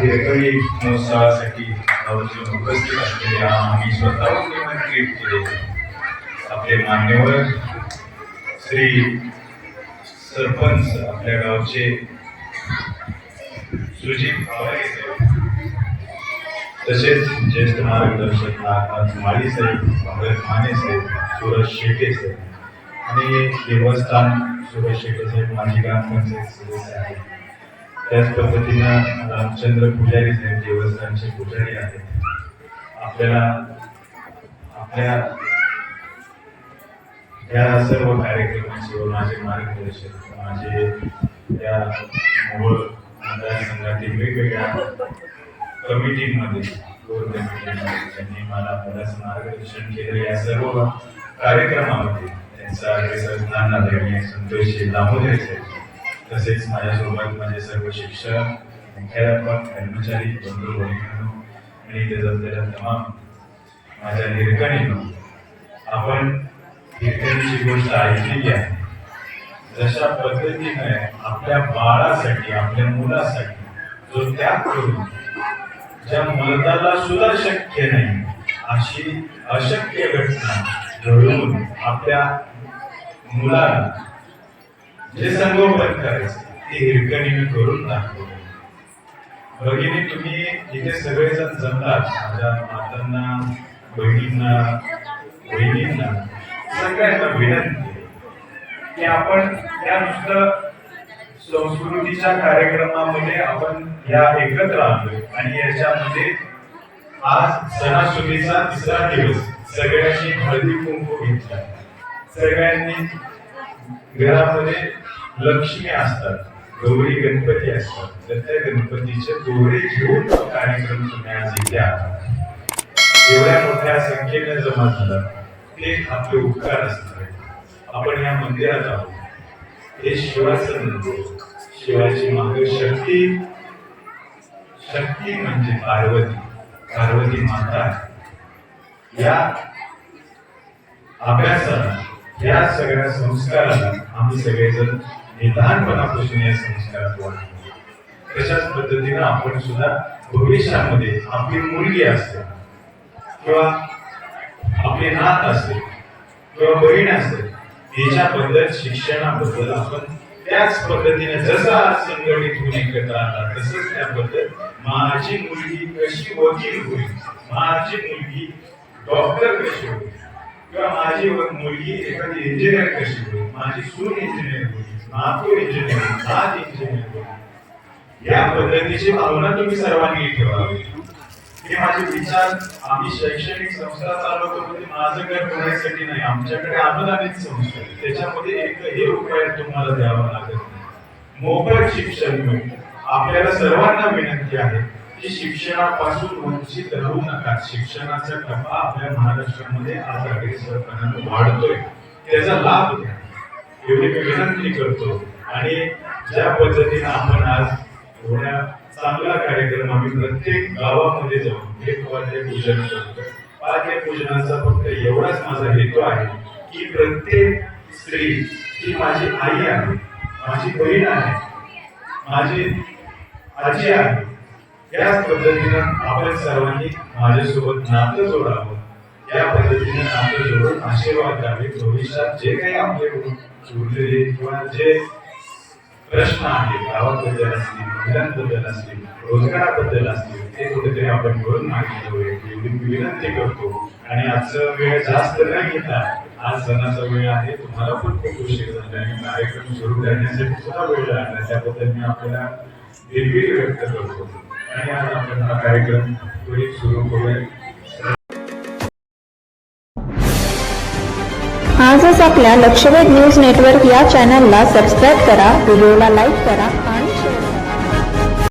हिरकणी महोत्सवासाठी उपस्थित असलेल्या आम्ही स्वतःहून निमंत्रित केले. आपले मान्यवर श्री सरपंच आपल्या गावचे सुजित तसेच ज्येष्ठ मार्गदर्शक नागनाथ माळी साहेब भगत माने साहेब सुरज शेटे साहेब आणि देवस्थान सुरज शेटे साहेब माझी ग्रामपंचायत सदस्य आहेत. त्याच पद्धतीनं रामचंद्र पुजारी साहेब देवस्थानचे पुजारी आहेत. आपल्याला आपल्या या सर्व कार्यक्रमाचे व माझे मार्गदर्शक माझे या मूळ मतदारसंघातील वेगवेगळ्या कमिटीमध्ये कोर कमिटीमध्ये त्यांनी मला बऱ्याच मार्गदर्शन केलं. या सर्व कार्यक्रमामध्ये त्यांचा अग्रेसर स्थान आदरणीय दामोदर साहेब तसेच माझ्यासोबत माझे सर्व शिक्षक मुख्याध्यापक कर्मचारी बंधू भगिनींनो आणि इथे जमलेल्या तमाम माझ्या हिरकणींनो आपण हिरकणीची गोष्ट ऐकलेली आहे. जशा पद्धतीने आपल्या बाळासाठी आपल्या मुलासाठी जो त्याग करून ज्या मर्दाला सुद्धा शक्य नाही अशी अशक्य घटना घडवून आपल्या मुलाला जे संगोपन करायचं. ते हिरकणीने करून दाखवलं. भगिनी तुम्ही इथे सगळेजण जमलात माझ्या मातांना बहिणींना बहिणींना सगळ्यांना विनंती की आपण या नुसतं संस्कृतीच्या कार्यक्रमामध्ये आपण या एकत्र आलोय. आणि याच्यामध्ये आज सणासुदीचा तिसरा दिवस. सगळ्यांनी हळदी कुंकू घेतला. सगळ्यांनी घरामध्ये लक्ष्मी असतात गौरी गणपती असतात. तर त्या गणपतीचे दोरे घेऊन कार्यक्रम तुम्ही आज इथे आहात एवढ्या मोठ्या संख्येने जमा झाला. ते आपले उपकार असतात आपण या मंदिरात आहोत. हे शिवाचं मंदिर. शिवाची माग शक्ती शक्ती म्हणजे पार्वती. पार्वती माता. या अभ्यासाला या सगळ्या संस्काराला आम्ही सगळेजण निधानपणापासून या संस्कारात वाढतो तशाच पद्धतीनं आपण सुद्धा भविष्यामध्ये आपली मुलगी असते किंवा आपले नात असते किंवा बहीण असते याच्याबद्दल शिक्षणाबद्दल आपण त्याच पद्धतीने जसं आज संघटित होऊन एकत्र आला तसंच त्याबद्दल माझी मुलगी कशी वकील होईल? माझी मुलगी डॉक्टर कशी होईल? किंवा माझी मुलगी एखादी इंजिनियर कशी होईल? माझी सून इंजिनियर होईल नातू इंजिनियर नात इंजिनियर होईल. या पद्धतीची भावना तुम्ही सर्वांनी ठेवावी. हे माझे विचार. आम्ही शैक्षणिक संस्था चालवतो म्हणजे माझं घर भरण्यासाठी नाही आमच्याकडे अनुदानित संस्था आहे. त्याच्यामध्ये एकही उपाय तुम्हाला द्यावा लागत नाही मोफत शिक्षण मिळतं. आपल्याला सर्वांना विनंती आहे की शिक्षणापासून वंचित राहू नका. शिक्षणाचा टप्पा आपल्या महाराष्ट्रामध्ये आज अग्रेसरपणाने वाढतोय. त्याचा लाभ घ्या. एवढी मी विनंती करतो. आणि ज्या पद्धतीने आपण आज एवढ्या चांगला कार्यक्रम आम्ही प्रत्येक गावामध्ये जाऊन हे वाद्य पूजन करतो वाद्य पूजनाचा फक्त एवढाच माझा हेतू आहे की प्रत्येक स्त्री ही माझी आई आहे माझी बहीण आहे माझी आजी आहे. याच पद्धतीनं आपण सर्वांनी माझ्यासोबत नातं जोडावं. या पद्धतीने नातं जोडून आशीर्वाद द्यावे. भविष्यात जे काही आपले उरलेले किंवा जे प्रश्न आहेत गावाबद्दल असतील महिलांबद्दल असतील रोजगाराबद्दल असतील ते कुठेतरी आपण करून मागे एवढी विनंती करतो. आणि आजचा वेळ जास्त न घेता आज सणाचा वेळ आहे तुम्हाला पण खूप उशीर झाला आणि कार्यक्रम सुरू करण्यासाठी सुद्धा वेळ लागला. त्याबद्दल मी आपल्याला दिलगिरी व्यक्त करतो. हा कार्यक्रम त्वरित सुरू करूया आजच आपल्या लक्षवेध न्यूज नेटवर्क या चॅनलला सबस्क्राईब करा व्हिडिओला लाईक करा